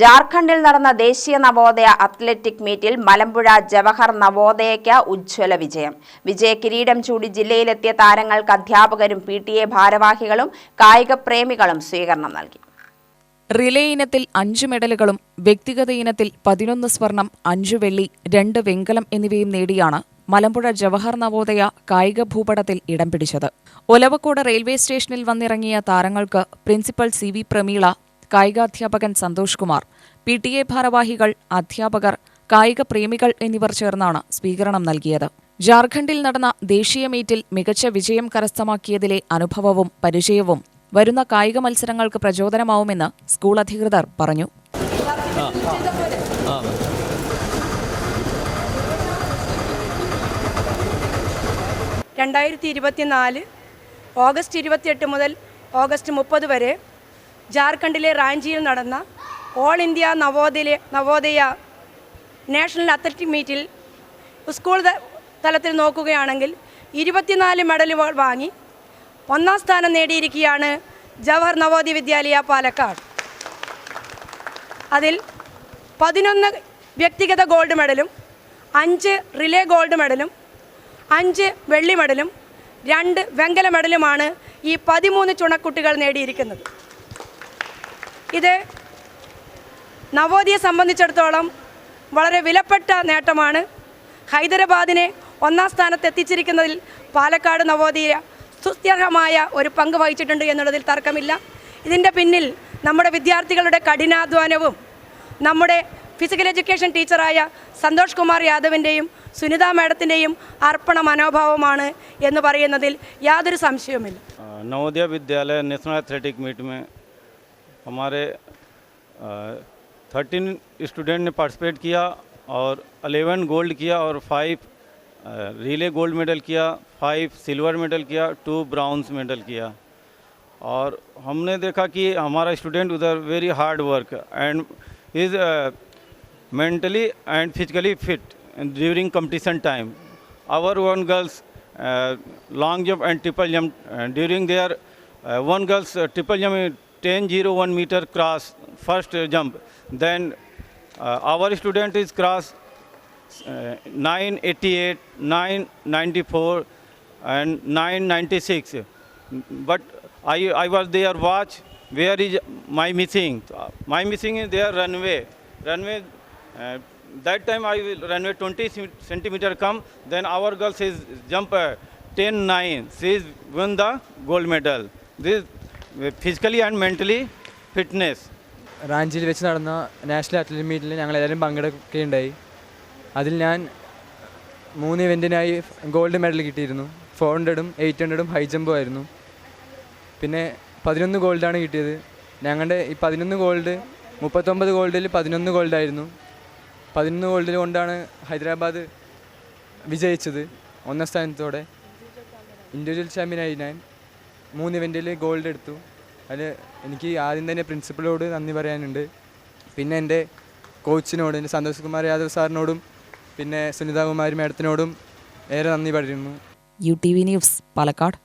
ജാർഖണ്ഡിൽ നടന്ന ദേശീയ നവോദയ അത്ലറ്റിക് മീറ്റിൽ മലമ്പുഴ ജവഹർ നവോദയയ്ക്ക് ഉജ്ജ്വല വിജയം. വിജയ കിരീടം ചൂടി ജില്ലയിലെത്തിയ താരങ്ങൾക്ക് അധ്യാപകരും പി ടി എ ഭാരവാഹികളും കായിക പ്രേമികളും സ്വീകരണം നൽകി. റിലേ ഇനത്തിൽ അഞ്ച് മെഡലുകളും വ്യക്തിഗത ഇനത്തിൽ പതിനൊന്ന് സ്വർണം അഞ്ച് വെള്ളി രണ്ട് വെങ്കലം എന്നിവയും നേടിയാണ് മലമ്പുഴ ജവഹർ നവോദയ കായിക ഭൂപടത്തിൽ ഇടം പിടിച്ചത്. ഒലവക്കോട് റെയിൽവേ സ്റ്റേഷനിൽ വന്നിറങ്ങിയ താരങ്ങൾക്ക് principal C V Prameela കായികാധ്യാപകൻ Santhosh Kumar P T A ഭാരവാഹികൾ അധ്യാപകർ കായിക പ്രേമികൾ എന്നിവർ ചേർന്നാണ് സ്വീകരണം നൽകിയത്. ജാർഖണ്ഡിൽ നടന്ന ദേശീയ മീറ്റിൽ മികച്ച വിജയം കരസ്ഥമാക്കിയതിലെ അനുഭവവും പരിചയവും വരുന്ന കായിക മത്സരങ്ങൾക്ക് പ്രചോദനമാവുമെന്ന് സ്കൂൾ അധികൃതർ പറഞ്ഞു. രണ്ടായിരത്തി ഇരുപത്തിനാല് ഓഗസ്റ്റ് ഇരുപത്തിയെട്ട് മുതൽ ഓഗസ്റ്റ് മുപ്പത് വരെ ജാർഖണ്ഡിലെ റാഞ്ചിയിൽ നടന്ന all India Navodaya Navodaya national athletic മീറ്റിൽ സ്കൂൾ തലത്തിൽ നോക്കുകയാണെങ്കിൽ ഇരുപത്തിനാല് മെഡലുകൾ വാങ്ങി ഒന്നാം സ്ഥാനം നേടിയിരിക്കുകയാണ് ജവഹർ നവോദയ വിദ്യാലയ പാലക്കാട്. അതിൽ പതിനൊന്ന് വ്യക്തിഗത ഗോൾഡ് മെഡലും അഞ്ച് റിലേ ഗോൾഡ് മെഡലും അഞ്ച് വെള്ളി മെഡലും രണ്ട് വെങ്കല മെഡലുമാണ് ഈ പതിമൂന്ന് ചുണക്കുട്ടികൾ നേടിയിരിക്കുന്നത്. ഇത് നവോദിയെ സംബന്ധിച്ചിടത്തോളം വളരെ വിലപ്പെട്ട നേട്ടമാണ്. ഹൈദരാബാദിനെ ഒന്നാം സ്ഥാനത്ത് എത്തിച്ചിരിക്കുന്നതിൽ പാലക്കാട് നവോദയ സുസ്ഥിരമായ ഒരു പങ്ക് വഹിച്ചിട്ടുണ്ട് എന്നുള്ളതിൽ തർക്കമില്ല. ഇതിന്റെ പിന്നിൽ നമ്മുടെ വിദ്യാർത്ഥികളുടെ കഠിനാധ്വാനവും നമ്മുടെ ഫിസിക്കൽ എഡ്യൂക്കേഷൻ ടീച്ചറായ സന്തോഷ് കുമാർ യാദവിന്റെയും സുനിത മാഡത്തിന്റെയും അർപ്പണ മനോഭാവമാണ് എന്ന് പറയുന്നതിൽ യാതൊരു സംശയവുമില്ല. Navodaya Vidyalaya national athletic meet हमारे थर्टीन स्टूडेंट ने पार्टिसिपेट किया और अलेवन गोल्ड किया और फाइव रिले गोल्ड मेडल किया फाइव सिल्वर मेडल किया टू ब्राउन्स मेडल किया। और हमने देखा कि हमारा स्टूडेंट उधर very hard work and is mentally and physically fit during competition time our one girls long jump and triple jump during their one girls triple jump 10.01 meter cross first jump. Then uh, our student is cross uh, 988, 994 and 996. But I, I was there watch where is my missing. My missing is their runway. Runway uh, that time I will runway 20 centimeter come. Then our girl says jump uh, 10 9. She won the gold medal. This uh, and mentally fitness. റാഞ്ചിയിൽ വെച്ച് നടന്ന national athletic മീറ്റിൽ ഞങ്ങൾ എല്ലാവരും പങ്കെടുക്കുകയുണ്ടായി. അതിൽ ഞാൻ മൂന്ന് ഇവന്റിനായി ഗോൾഡ് മെഡൽ കിട്ടിയിരുന്നു. ഫോർ ഹൺഡ്രഡും എയ്റ്റ് ഹൺഡ്രഡും ഹൈ ജമ്പും ആയിരുന്നു. പിന്നെ പതിനൊന്ന് ഗോൾഡാണ് കിട്ടിയത്. ഞങ്ങളുടെ ഈ പതിനൊന്ന് ഗോൾഡ് മുപ്പത്തൊമ്പത് ഗോൾഡിൽ പതിനൊന്ന് ഗോൾഡായിരുന്നു. പതിനൊന്ന് ഗോൾഡിൽ കൊണ്ടാണ് ഹൈദരാബാദ് വിജയിച്ചത്. ഒന്നാം സ്ഥാനത്തോടെ. ഇൻഡിവിജ്വൽ ചാമ്പ്യനായി ഞാൻ മൂന്ന് ഇവന്റിൽ ഗോൾഡ് എടുത്തു. അതിൽ എനിക്ക് ആദ്യം തന്നെ പ്രിൻസിപ്പളോട് നന്ദി പറയാനുണ്ട്. പിന്നെ എന്റെ കോച്ചിനോട് എന്റെ സന്തോഷ് കുമാർ യാദവ് സാറിനോടും പിന്നെ സുനിതാകുമാരി മാഡത്തിനോടും ഏറെ നന്ദി പറയുന്നു. U T V news Palakkad.